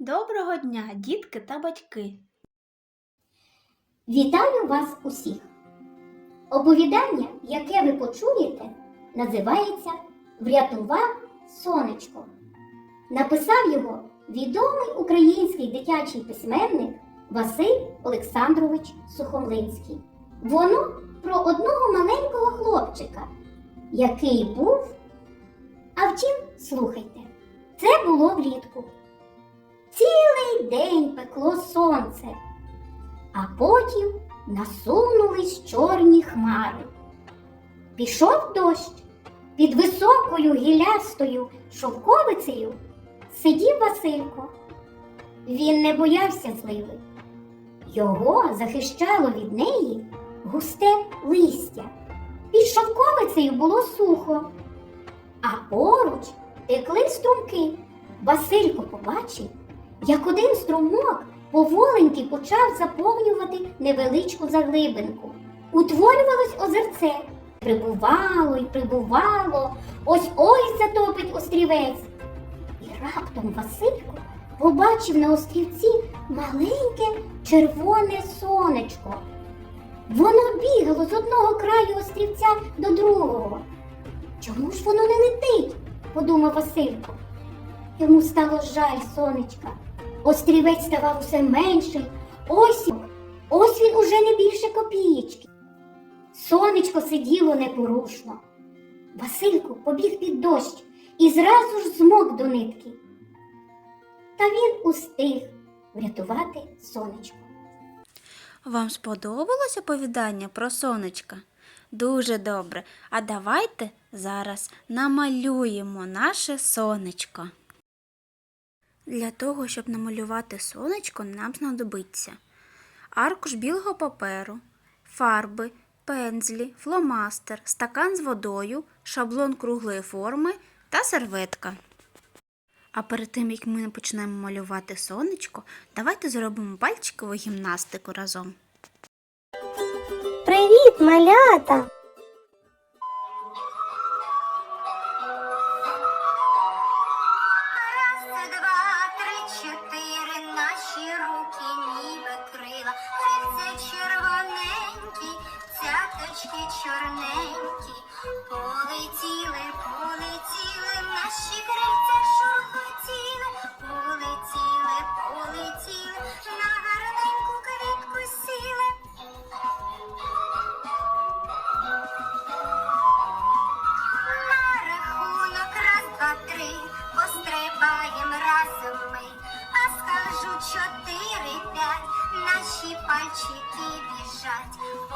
Доброго дня, дітки та батьки! Вітаю вас усіх! Оповідання, яке ви почуєте, називається Врятував сонечко. Написав його відомий український дитячий письменник Василь Олександрович Сухомлинський. Воно про одного маленького хлопчика, який був. А втім, слухайте, це було влітку. Цілий день пекло сонце а потім насунулись чорні хмари. Пішов дощ під високою гілястою шовковицею сидів Василько. Він не боявся зливи. Його захищало від неї густе листя. Під шовковицею було сухо, а поруч текли струмки. Василько побачив, як один струмок поволеньки почав заповнювати невеличку заглибинку. Утворювалось озерце. Прибувало й прибувало, ось ось затопить острівець. І раптом Василько побачив на острівці маленьке червоне сонечко. Воно бігало з одного краю острівця до другого. Чому ж воно не летить? подумав Василько. Йому стало жаль сонечка. Острівець ставав усе менший. Ось, ось він уже не більше копієчки. Сонечко сиділо непорушно. Василько побіг під дощ і зразу ж змок до нитки. Та він устиг врятувати сонечко. Вам сподобалось оповідання про сонечка? Дуже добре. А давайте зараз намалюємо наше сонечко. Для того, щоб намалювати сонечко, нам знадобиться аркуш білого паперу, фарби, пензлі, фломастер, стакан з водою, шаблон круглої форми та серветка. А перед тим, як ми почнемо малювати сонечко, давайте зробимо пальчикову гімнастику разом. Привіт, малята! act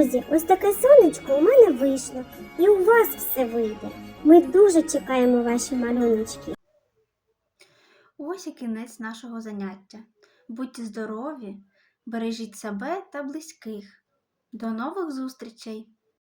Друзі, ось таке сонечко у мене вийшло, і у вас все вийде. Ми дуже чекаємо ваші малюночки. Ось і кінець нашого заняття. Будьте здорові, бережіть себе та близьких. До нових зустрічей!